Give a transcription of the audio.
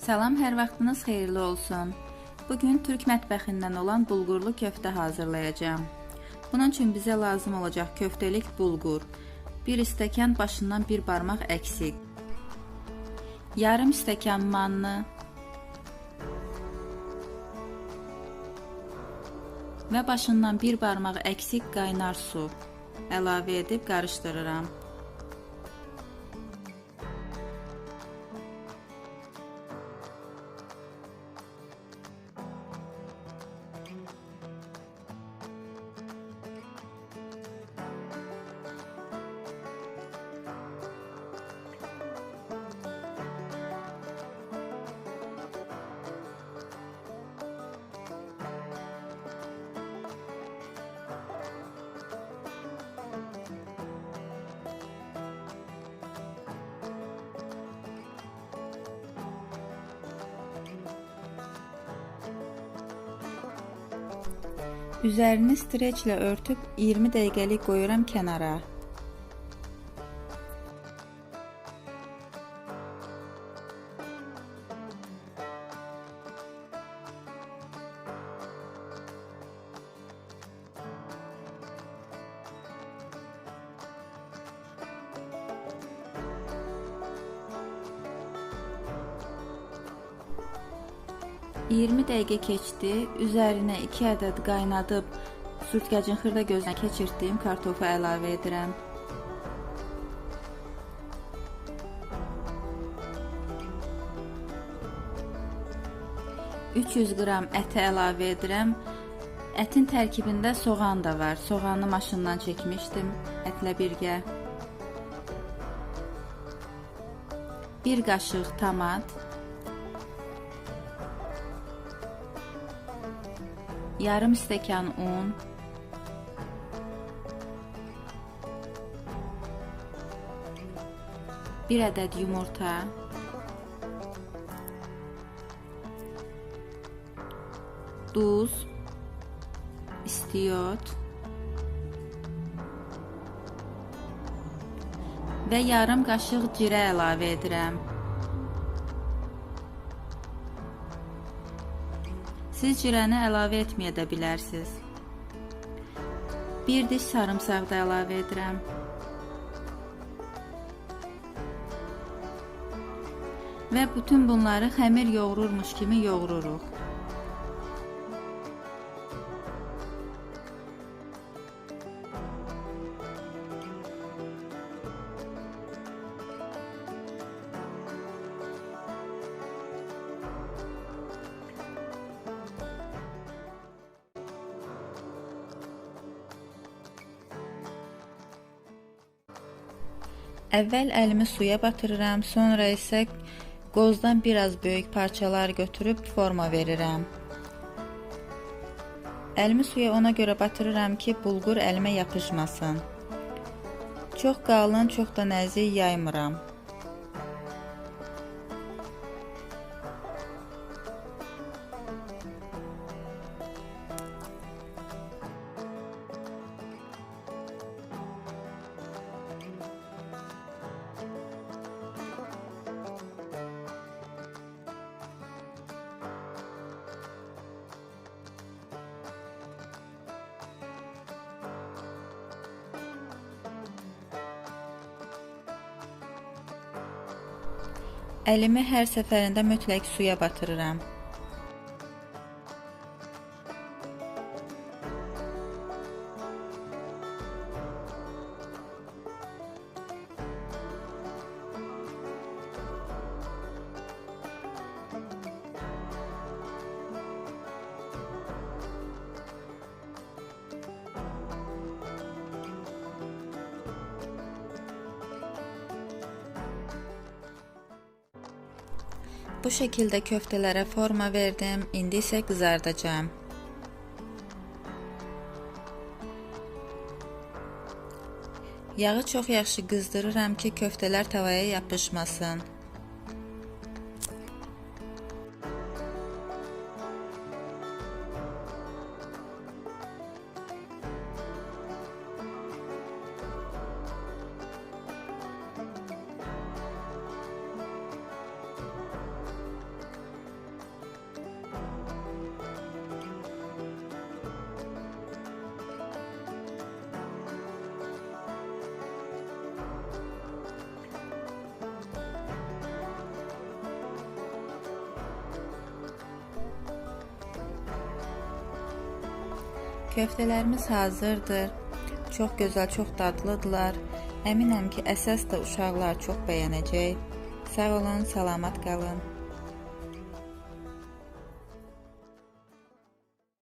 Salam, hər vaxtınız xeyirli olsun. Bu gün türk mətbəxindən olan bulqurlu köftə hazırlayacağam. Bunun üçün bizə lazım olacaq köftəlik bulqur, 1 stəkan başından bir barmaq əksik, yarım stəkan manlı və başından bir barmaq əksik qaynar su əlavə edib qarışdırıram. Üzərini streçlə örtüb 20 dəqiqəlik qoyuram kənara. Iyirmi dəqiqə keçdi. Üzərinə 2 ədəd qaynadıb sürtkəcin xırda gözdən keçirtdiyim kartofu əlavə edirəm. ...300 qram əti əlavə edirəm. Ətin tərkibində soğan da var. Soğanı maşından çəkmişdim ətlə birgə. 1 qaşıq tomat, yarım stəkan un, bir ədəd yumurta, duz, istiyot və yarım qaşıq cirə əlavə edirəm. Siz cirəni əlavə etməyə də bilərsiniz. Bir diş sarımsaq da əlavə edirəm. Və bütün bunları xəmir yoğururmuş kimi yoğururuq. Əvvəl əlimi suya batırıram, sonra isə qozdan biraz böyük parçalar götürüb forma verirəm. Əlimi suya ona görə batırıram ki, bulqur əlimə yapışmasın. Çox qalın, çox da nəzik yaymıram. Əlimi hər səfərində mütləq suya batırıram. Bu şəkildə köftələrə forma verdim. İndi isə qızardacağam. Yağı çox yaxşı qızdırıram ki, köftələr tavaya yapışmasın. Köftələrimiz hazırdır. Çox gözəl, çox dadlıdırlar. Əminəm ki, əsas da uşaqlar çox bəyənəcək. Sağ olun, salamat qalın.